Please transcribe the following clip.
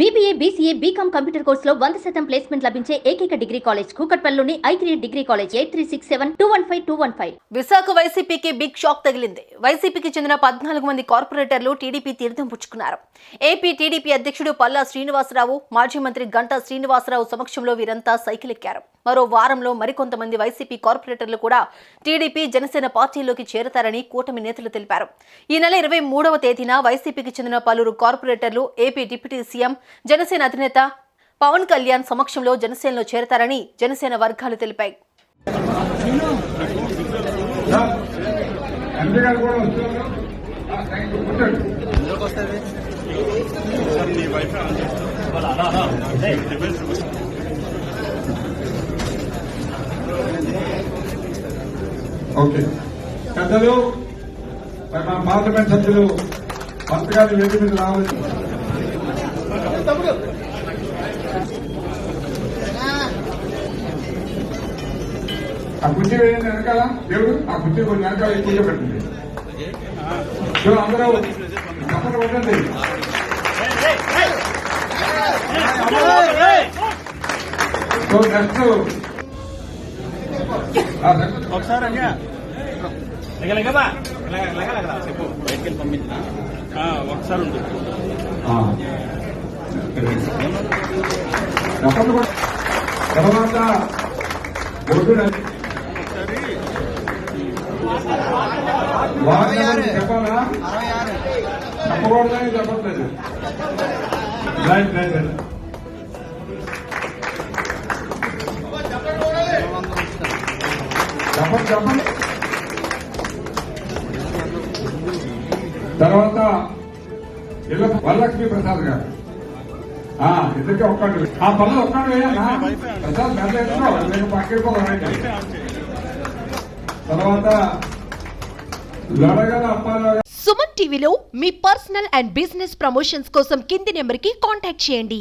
BBA BCA BCom computer కోర్సులో వంద శాతం ప్లేస్మెంట్ లభించే ఏకైక degree college కూకట్పల్లిలోని I degree college eight three six seven two one five two one five Visakha వైసీపీకి big shock తగిలింది. వైసీపీకి చెందిన పద్నాలుగు మంది కార్పొరేటర్లు టీడీపీ తీర్థం పుచ్చుకున్నారు. ఏపీ టీడీపీ అధ్యక్షుడు పల్లా శ్రీనివాసరావు మాజీ మంత్రి గంటా శ్రీనివాసరావు సమక్షంలో వీరంతా సైకిల్ ఎక్కారు మరో వారంలో మరికొంతమంది వైసీపీ కార్పొరేటర్లు కూడా టీడీపీ జనసేన పార్టీలోకి చేరతారని కూటమి నేతలు తెలిపారు. ఈ నెల ఇరవై మూడవ తేదీన వైసీపీకి చెందిన పలువురు కార్పొరేటర్లు ఏపీ డిప్యూటీ సీఎం జనసేన అధినేత పవన్ కళ్యాణ్ సమక్షంలో జనసేనలో చేరతారని జనసేన వర్గాలు తెలిపాయి. ఓకే. పెద్దలు మరి మా పార్లమెంట్ సభ్యులు మంత్రి గారి వేది మీద రావాలి. ఆ కుర్చీ వేయండి వెనకాల దేవుడు ఆ కుర్చీ కొంచెం వెనకాల సో అందరూ చప్పట్లు కొట్టండి సో నెక్స్ట్ ఒకసారి చెప్పు. బయటికి పంపించిన. ఒకసారి ఉంటుంది తర్వాత ఒడ్డు చెప్పాలా చెప్పకూడదని చెప్పట్లేదు రైట్ రైట్ రైట్ చెప్పండి చెప్పండి తర్వాత ఇళ్ళ ప్రసాద్ గారు. ఎందుకే ఒక్కడు ఆ పనులు ఒక్కడు వేయన్నా ప్రసాద్ మెల్ల నేను పక్కకి తర్వాత లడగల అప్పారావు సుమన్ టీవీలో మీ పర్సనల్ అండ్ బిజినెస్ ప్రమోషన్స్ కోసం కింది నెంబర్కి కాంటాక్ట్ చేయండి.